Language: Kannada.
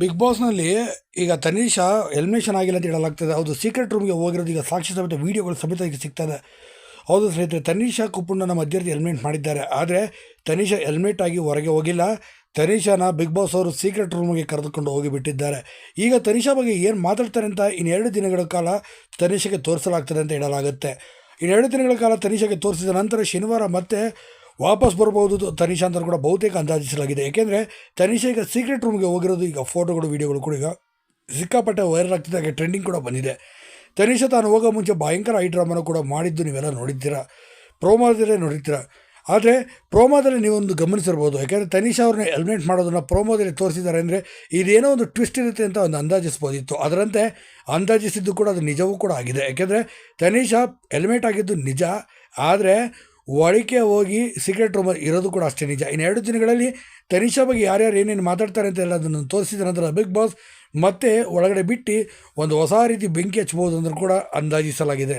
ಬಿಗ್ ಬಾಸ್ನಲ್ಲಿ ಈಗ ತನೀಶಾ ಎಲಿಮಿನೇಷನ್ ಆಗಿಲ್ಲ ಅಂತ ಹೇಳಲಾಗ್ತದೆ. ಹೌದು ಸೀಕ್ರೆಟ್ ರೂಮ್ಗೆ ಹೋಗಿರೋದು ಈಗ ಸಾಕ್ಷಿ ಸಮೇತ ವೀಡಿಯೋಗಳು ಸಮೇತ ಈಗ ಸಿಗ್ತದೆ ಹೌದು ಸ್ನೇಹಿತರೆ ಕುಪ್ಪುಣ್ಣ ನಮ್ಮ ಮಧ್ಯದಲ್ಲಿ ಎಲಿಮಿನೇಟ್ ಮಾಡಿದ್ದಾರೆ. ಆದರೆ ತನೀಶಾ ಎಲಿಮಿನೇಟ್ ಆಗಿ ಹೊರಗೆ ಹೋಗಿಲ್ಲ. ತನೀಶಾನ ಬಿಗ್ ಬಾಸ್ ಅವರು ಸೀಕ್ರೆಟ್ ರೂಮ್ಗೆ ಕರೆದುಕೊಂಡು ಹೋಗಿಬಿಟ್ಟಿದ್ದಾರೆ ಈಗ ತನಿಷಾ ಬಗ್ಗೆ ಏನು ಮಾತಾಡ್ತಾರೆ ಅಂತ ಇನ್ನೆರಡು ದಿನಗಳ ಕಾಲ ತನಿಷಾಗೆ ತೋರಿಸಲಾಗ್ತದೆ ಅಂತ ಹೇಳಲಾಗುತ್ತೆ. ಇನ್ನೆರಡು ದಿನಗಳ ಕಾಲ ತನಿಷಾಗೆ ತೋರಿಸಿದ ನಂತರ ಶನಿವಾರ ಮತ್ತೆ ವಾಪಸ್ ಬರ್ಬೋದು ತನಿಷಾ ಅಂತ ಕೂಡ ಬಹುತೇಕ ಅಂದಾಜಿಸಲಾಗಿದೆ. ಏಕೆಂದರೆ ತನಿಷಾ ಈಗ ಸೀಕ್ರೆಟ್ ರೂಮ್ಗೆ ಹೋಗಿರೋದು ಈಗ ಫೋಟೋಗಳು ವೀಡಿಯೋಗಳು ಕೂಡ ಈಗ ಸಿಕ್ಕಾಪಟ್ಟೆ ವೈರಲ್ ಆಗ್ತಿದೆ. ಹಾಗೆ ಟ್ರೆಂಡಿಂಗ್ ಕೂಡ ಬಂದಿದೆ. ತನಿಷಾ ತಾನು ಹೋಗೋ ಮುಂಚೆ ಭಯಂಕರ ಐ ಡ್ರಾಮನ ಕೂಡ ಮಾಡಿದ್ದು ನೀವೆಲ್ಲ ನೋಡಿದ್ದೀರಾ? ಪ್ರೋಮೋದಲ್ಲೇ ನೋಡಿದ್ದೀರಾ ಆದರೆ ಪ್ರೋಮೋದಲ್ಲಿ ನೀವೊಂದು ಗಮನಿಸಿರ್ಬೋದು. ಯಾಕೆಂದರೆ ತನಿಷಾ ಅವ್ರನ್ನ ಎಲಿಮಿನೇಟ್ ಮಾಡೋದನ್ನು ಪ್ರೋಮೋದಲ್ಲಿ ತೋರಿಸಿದ್ದಾರೆ ಅಂದರೆ ಇದೇನೋ ಒಂದು ಟ್ವಿಸ್ಟ್ ಇರುತ್ತೆ ಅಂತ ಒಂದು ಅಂದಾಜಿಸ್ಬೋದಿತ್ತು. ಅದರಂತೆ ಅಂದಾಜಿಸಿದ್ದು ಕೂಡ ಅದು ನಿಜವೂ ಕೂಡ ಆಗಿದೆ. ಯಾಕೆಂದರೆ ತನಿಷಾ ಎಲಿಮಿನೇಟ್ ಆಗಿದ್ದು ನಿಜ. ಆದರೆ ಒಳಕ್ಕೆ ಹೋಗಿ ಸೀಕ್ರೆಟ್ ರೂಮ್ ಇರೋದು ಕೂಡ ಅಷ್ಟೇ ನಿಜ. ಇನ್ನು ಎರಡು ದಿನಗಳಲ್ಲಿ ತನಿಷಾ ಬಗ್ಗೆ ಯಾರ್ಯಾರು ಏನೇನು ಮಾತಾಡ್ತಾರೆ ಅಂತ ಎಲ್ಲ ಅದನ್ನು ತೋರಿಸಿದ ನಂತರ ಬಿಗ್ ಬಾಸ್ ಮತ್ತೆ ಒಳಗಡೆ ಬಿಟ್ಟು ಒಂದು ಹೊಸ ರೀತಿ ಬೆಂಕಿ ಹಚ್ಬೋದು ಅಂದ್ರೂ ಕೂಡ ಅಂದಾಜಿಸಲಾಗಿದೆ.